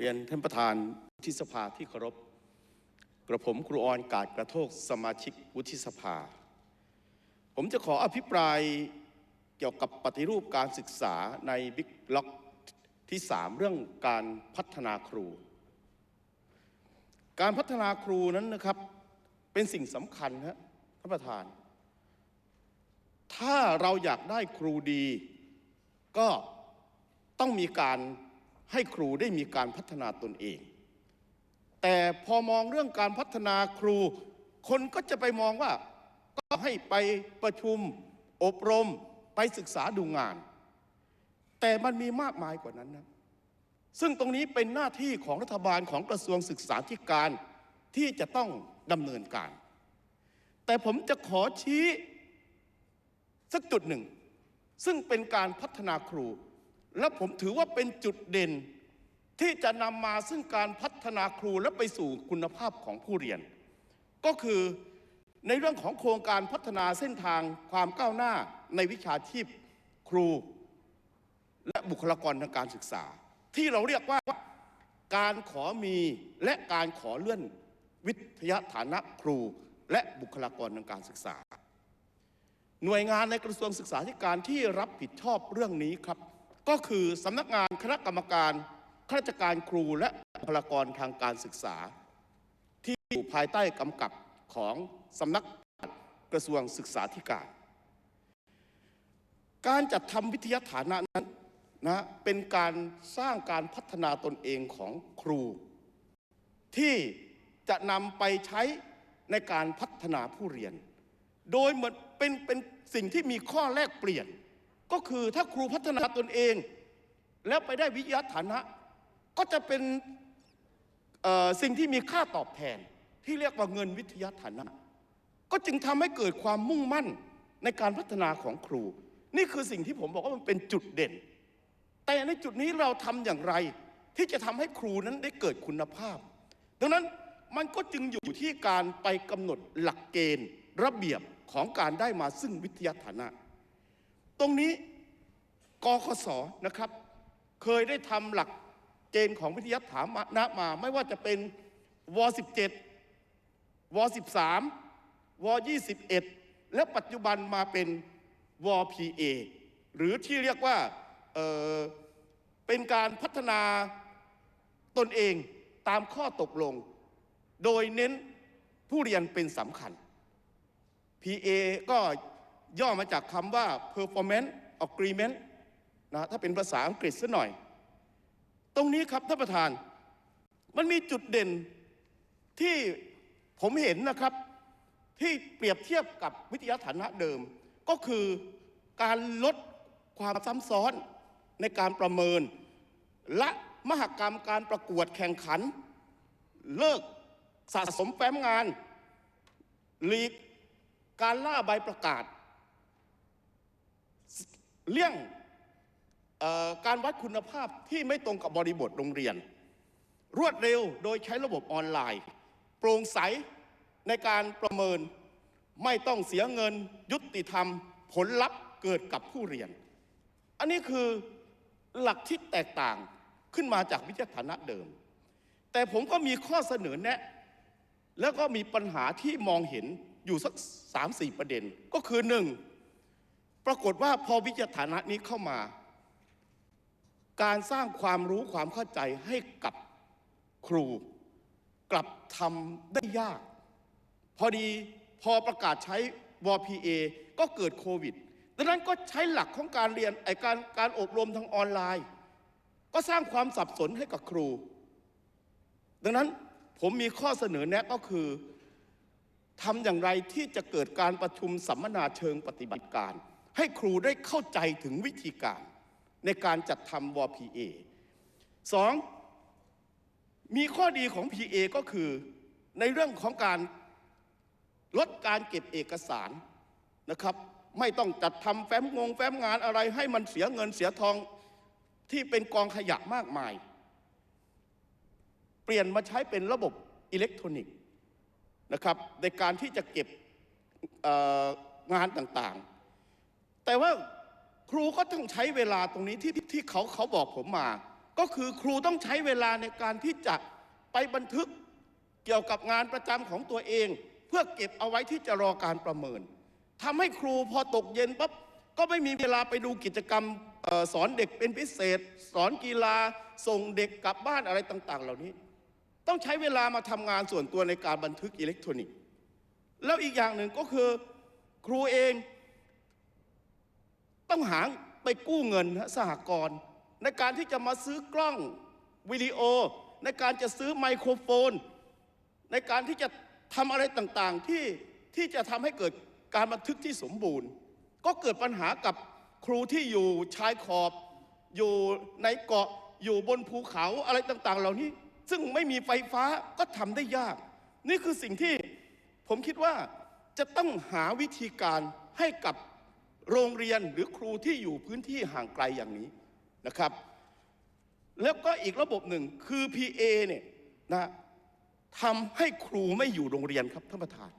เรียนท่านประธานวุฒิสภาที่เคารพ กระผมครูออนกาดกระโทกสมาชิกวุฒิสภา ผมจะขออภิปรายเกี่ยวกับปฏิรูปการศึกษาในบิ๊กล็อกที่ 3 เรื่องการพัฒนาครู การพัฒนาครูนั้นนะครับเป็นสิ่งสำคัญฮะท่านประธาน ถ้าเราอยากได้ครูดี ก็ต้องมีการ ให้ครูได้มีการพัฒนาตนเอง แต่พอมองเรื่องการพัฒนาครู คนก็จะไปมองว่า ก็ให้ไปประชุม อบรมไปศึกษาดูงาน แต่มันมีมากมายกว่านั้นนะซึ่งตรงนี้เป็นหน้าที่ของรัฐบาลของกระทรวงศึกษาธิการที่จะต้องดำเนินการ แต่ผมจะขอชี้สักจุดหนึ่ง ซึ่งเป็นการพัฒนาครู และผมถือว่าเป็นจุดเด่นที่จะนำมาซึ่งการพัฒนาครูและไปสู่คุณภาพของผู้เรียน ก็คือในเรื่องของโครงการพัฒนาเส้นทางความก้าวหน้าในวิชาชีพครู และบุคลากรทางการศึกษา ที่เราเรียกว่าการขอมีและการขอเลื่อนวิทยาฐานะครู และบุคลากรทางการศึกษา หน่วยงานในกระทรวงศึกษาธิการที่รับผิดชอบเรื่องนี้ครับ ก็คือสำนักงานคณะกรรมการข้าราชการครูและบุคลากรทางการศึกษา ที่อยู่ภายใต้กำกับของสำนักกระทรวงศึกษาธิการ การจัดทำวิทยาฐานะนั้นนะเป็นการสร้างการพัฒนาตนเองของครู ที่จะนำไปใช้ในการพัฒนาผู้เรียน โดยเหมือนเป็นเป็นสิ่งที่มีข้อแลกเปลี่ยน ก็คือถ้าครูพัฒนาตนเอง แล้วไปได้วิทยาฐานะ ก็จะเป็นสิ่งที่มีค่าตอบแทน ที่เรียกว่าเงินวิทยาฐานะ ก็จึงทำให้เกิดความมุ่งมั่นในการพัฒนาของครู นี่คือสิ่งที่ผมบอกว่ามันเป็นจุดเด่น แต่ในจุดนี้เราทำอย่างไร ที่จะทำให้ครูนั้นได้เกิดคุณภาพ ดังนั้นมันก็จึงอยู่ที่การไปกำหนดหลักเกณฑ์ ระเบียบของการได้มาซึ่งวิทยาฐานะ ตรงนี้กคสนะครับ เคยได้ทำหลักเกณฑ์ของวิทยาฐานะมา ไม่ว่าจะเป็นว17ว13ว21 และปัจจุบันมาเป็นว PA หรือที่เรียกว่าเเป็นการพัฒนาตนเองตามข้อตกลง โดยเน้นผู้เรียนเป็นสำคัญ PA ก็ ย่อมาจากคำว่า performance agreement นะถ้าเป็นภาษาอังกฤษซะหน่อย ตรงนี้ครับท่านประธาน มันมีจุดเด่นที่ผมเห็นนะครับ ที่เปรียบเทียบกับวิทยาฐานะเดิม ก็คือการลดความซ้ำซ้อนในการประเมิน และมหกรรมการประกวดแข่งขัน เลิกสะสมแฟ้มงานหลีกการล่าใบประกาศ เลี่ยงออการวัดคุณภาพที่ไม่ตรงกับบริบทโรงเรียน รวดเร็วโดยใช้ระบบออนไลน์ โปร่งใสในการประเมินไม่ต้องเสียเงินยุติธรรม ผลลัพธ์เกิดกับผู้เรียน อันนี้คือหลักที่แตกต่างขึ้นมาจากวิทยาฐานะเดิม แต่ผมก็มีข้อเสนอแนะ แล้วก็มีปัญหาที่มองเห็นอยู่สักสามสี่ประเด็นก็คือหนึ่ง ปรากฏว่าพอวิทยาฐานะนี้เข้ามา การสร้างความรู้ความเข้าใจให้กับครู กลับทำได้ยาก พอดีพอประกาศใช้ว PA ก็เกิดโควิดดังนั้นก็ใช้หลักของการเรียนไอการการอบรมทางออนไลน์ ก็สร้างความสับสนให้กับครู ดังนั้นผมมีข้อเสนอแนะก็คือทำอย่างไรที่จะเกิดการประชุมสัมมนาเชิงปฏิบัติการ ให้ครูได้เข้าใจถึงวิธีการในการจัดทำว PA สองมีข้อดีของ PA ก็คือในเรื่องของการลดการเก็บเอกสารนะครับ ไม่ต้องจัดทำแฟ้มงงแฟ้มงานอะไรให้มันเสียเงินเสียทองที่เป็นกองขยะมากมาย เปลี่ยนมาใช้เป็นระบบอิเล็กทรอนิกส์นะครับในการที่จะเก็บงานต่าง แต่ว่าครูก็ต้องใช้เวลาตรงนี้ที่ที่เขาเขาบอกผมมา ก็คือครูต้องใช้เวลาในการที่จะไปบันทึกเกี่ยวกับงานประจำของตัวเอง เพื่อเก็บเอาไว้ที่จะรอการประเมินทำให้ครูพอตกเย็นปั๊บก็ไม่มีเวลาไปดูกิจกรรมออสอนเด็กเป็นพิเศษ สอนกีฬาส่งเด็กกลับบ้านอะไรต่าง ๆ เหล่านี้ ต้องใช้เวลามาทำงานส่วนตัวในการบันทึกอิเล็กทรอนิกส์ แล้วอีกอย่างหนึ่งก็คือครูเอง ต้องหาไปกู้เงินสหกรณ์ในการที่จะมาซื้อกล้องวิดีโอ ในการจะซื้อไมโครโฟน ในการที่จะทำอะไรต่างๆที่ที่จะทำให้เกิดการบันทึกที่สมบูรณ์ ก็เกิดปัญหากับครูที่อยู่ชายขอบ อยู่ในเกาะอยู่บนภูเขาอะไรต่างๆ เหล่านี้ ซึ่งไม่มีไฟฟ้าก็ทำได้ยาก นี่คือสิ่งที่ผมคิดว่าจะต้องหาวิธีการให้กับ โรงเรียนหรือครูที่อยู่พื้นที่ห่างไกลอย่างนี้นะครับ แล้วก็อีกระบบหนึ่งคือ PA เนี่ยนะทำให้ครูไม่อยู่โรงเรียนครับท่านประธาน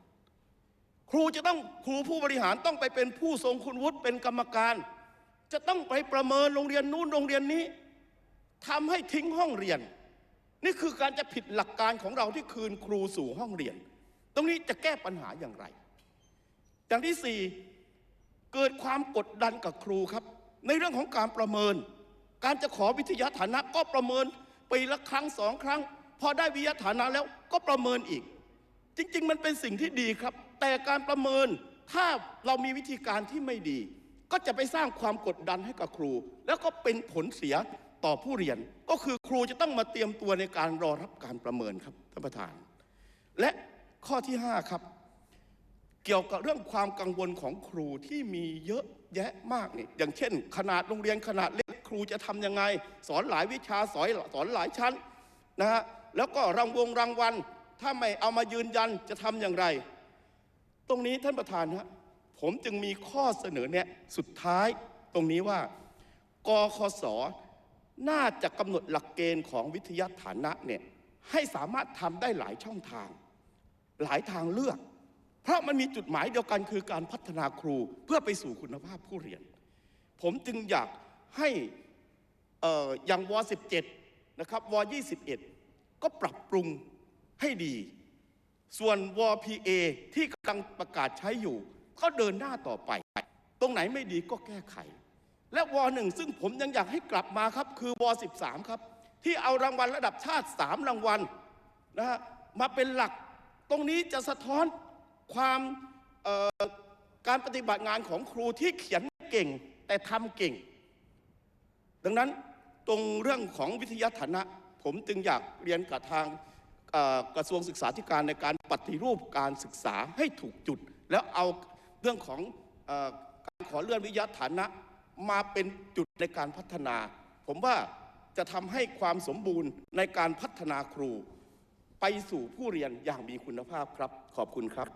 ครูจะต้องครูผู้บริหารต้องไปเป็นผู้ทรงคุณวุฒิเป็นกรรมการ จะต้องไปประเมินโรงเรียนนู้นโรงเรียนนี้ทำให้ทิ้งห้องเรียน นี่คือการจะผิดหลักการของเราที่คืนครูสู่ห้องเรียน ตรงนี้จะแก้ปัญหาอย่างไร อย่างที่สี่ เกิดความกดดันกับครูครับ ในเรื่องของการประเมิน การจะขอวิทยาฐานะก็ประเมินปีละครั้งสองครั้ง พอได้วิทยาฐานะแล้วก็ประเมินอีก จริง ๆ มันเป็นสิ่งที่ดีครับ แต่การประเมินถ้าเรามีวิธีการที่ไม่ดี ก็จะไปสร้างความกดดันให้กับครู แล้วก็เป็นผลเสียต่อผู้เรียน ก็คือครูจะต้องมาเตรียมตัวในการรอรับการประเมินครับท่านประธาน และข้อที่ 5 ครับ เกี่ยวกับเรื่องความกังวลของครูที่มีเยอะแยะมากนี่อย่างเช่น ขนาดโรงเรียนขนาดเล็กครูจะทำยังไง สอนหลายวิชาสอนสอนหลายชั้นนะฮะแล้วก็รางวงรางวัลถ้าไม่เอามายืนยันจะทำอย่างไร ตรงนี้ท่านประธานฮะผมจึงมีข้อเสนอแนะสุดท้ายตรงนี้ว่ากคสน่าจะกำหนดหลักเกณฑ์ของวิทยาฐานะเนี่ยให้สามารถทำได้หลายช่องทาง หลายทางเลือก ราะมันมีจุดหมายเดียวกันคือการพัฒนาครูเพื่อไปสู่คุณภาพผู้เรียน ผมจึงอยากให้อออย่างว 17 นะครับว 21 ก็ปรับปรุงให้ดี ส่วนว PA ที่กำลังประกาศใช้อยู่ ก็เดินหน้าต่อไป ตรงไหนไม่ดีก็แก้ไข และวหนึ่งซึ่งผมยังอยากให้กลับมาครับ คือว 13 ครับ ที่เอารางวัลระดับชาติ 3 รางวัลนะฮะมาเป็นหลักตรงนี้จะสะท้อน ความการปฏิบัติงานของครูที่เขียนไม่เก่งแต่ทำเก่ง ดังนั้นตรงเรื่องของวิทยาฐานะ ผมจึงอยากเรียนกับทางกระทรวงศึกษาธิการในการปฏิรูปการศึกษาให้ถูกจุด แล้วเอาเรื่องของอการขอเลื่อนวิทยาฐานะมาเป็นจุดในการพัฒนา ผมว่าจะทำให้ความสมบูรณ์ในการพัฒนาครู ไปสู่ผู้เรียนอย่างมีคุณภาพครับ ขอบคุณครับ